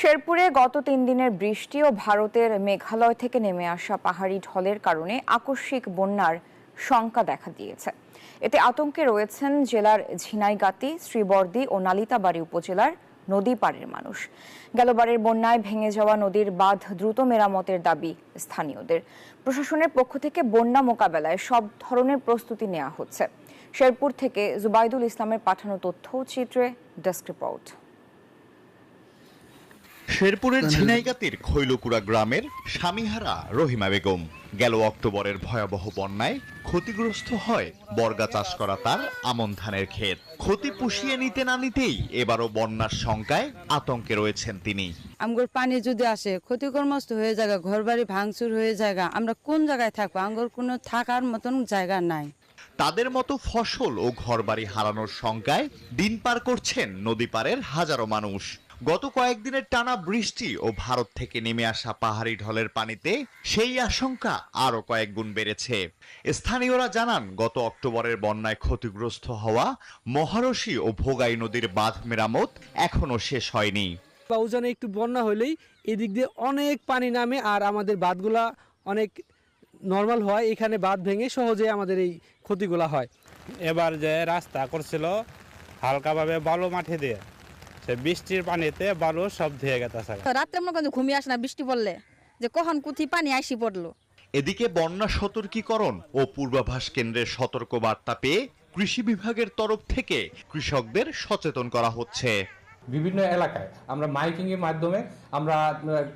শেরপুরে গত তিন দিনের বৃষ্টি ও ভারতের মেঘালয় থেকে নেমে আসা পাহাড়ি ঢলের কারণে আকস্মিক বন্যার শঙ্কা দেখা দিয়েছে। এতে আতঙ্কে রয়েছেন জেলার ঝিনাইগাতি, শ্রীবর্দি ও নালিতাবাড়ি উপজেলার নদী পাড়ের মানুষ। গেলবারের বন্যায় ভেঙে যাওয়া নদীর বাঁধ দ্রুত মেরামতের দাবি স্থানীয়দের। প্রশাসনের পক্ষ থেকে বন্যা মোকাবেলায় সব ধরনের প্রস্তুতি নেওয়া হচ্ছে। শেরপুর থেকে জুবাইদুল ইসলামের পাঠানো তথ্য, চিত্রে ডেস্ক রিপোর্ট। শেরপুরের ঝিনাইগাতির খৈলকুড়া গ্রামের স্বামীহারা রহিমা বেগম। গেল অক্টোবরের ভয়াবহ বন্যায় ক্ষতিগ্রস্ত হয় বর্গা চাষ করা তার আমন ধানের ক্ষেত। ক্ষতি পুষিয়ে নিতে না নিতেই এবারও বন্যার শঙ্কায় আতঙ্কে রয়েছেন তিনি। আমগর পানি যদি আসে ক্ষতিকর্মস্ত হয়ে জায়গা ঘর বাড়ি ভাঙচুর হয়ে জায়গা আমরা কোন জায়গায় থাকব? আমগর কোনো থাকার মতন জায়গা নাই। তাদের মতো ফসল ও ঘরবাড়ি হারানোর শঙ্কায় দিন পার করছেন নদী পারের হাজারো মানুষ। গত কয়েকদিনের টানা বৃষ্টি ও ভারত থেকে নেমে আসা পাহাড়ি ঢলের পানিতে সেই আশঙ্কা আরও কয়েক গুণ বেড়েছে। স্থানীয়রা জানান গত অক্টোবরের বন্যায় ক্ষতিগ্রস্ত হওয়া মহারশী ও ভোগাই নদীর বাঁধ মেরামত এখনও শেষ হয়নি। বা উজানে একটু বন্যা হলেই এদিক দিয়ে অনেক পানি নামে আর আমাদের বাঁধগুলা অনেক নর্মাল হয় এখানে বাঁধ ভেঙে সহজে আমাদের এই ক্ষতিগুলা হয়। এবার যে রাস্তা করছিল হালকাভাবে বালু মাঠে দিয়ে। সে বৃষ্টির পানিতে বালু সব ধুয়ে গেছে রাত্রে মনে করেন ঘুমিয়ে আসে না বৃষ্টি পড়লে। যে কখন কুথি পানি আইসি পড়ল। এদিকে বন্যা সতর্কীকরণ ও পূর্বাভাস কেন্দ্রের সতর্ক বার্তা পেয়ে কৃষি বিভাগের তরফ থেকে কৃষকদের সচেতন করা হচ্ছে। বিভিন্ন এলাকায় আমরা মাইকিং এর মাধ্যমে আমরা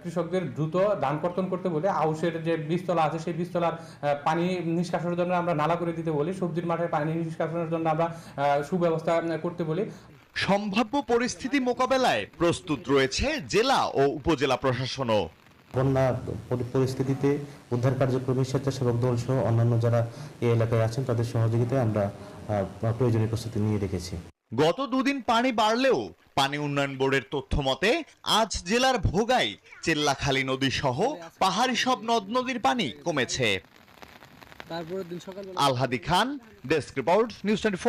কৃষকদের দ্রুত ধান কর্তন করতে বলি আউশের যে বীজতলা আছে সেই বীজতলার পানি নিষ্কাশনের জন্য আমরা নালা করে দিতে বলি সবজির মাঠে পানি নিষ্কাশনের জন্য আমরা সুব্যবস্থা করতে বলি। সম্ভাব্য পরিস্থিতি মোকাবেলায় প্রস্তুত রয়েছে জেলা ও উপজেলা প্রশাসনও। বন্যা পরিস্থিতিতে উদ্ধার কার্যক্রমে স্বেচ্ছাসেবক দল সহ অন্যান্য যারা এই এলাকায় আছেন তাদের সহযোগিতায় আমরা প্রয়োজনীয় প্রস্তুতি নিয়ে রেখেছি। গত দুদিন পানি বাড়লেও পানি উন্নয়ন বোর্ডের তথ্য মতে আজ জেলার ভোগাই চেল্লাখালী নদী সহ পাহাড়ি সব নদ নদীর পানি কমেছে। তারপরে Alhadi Khan desk report news twenty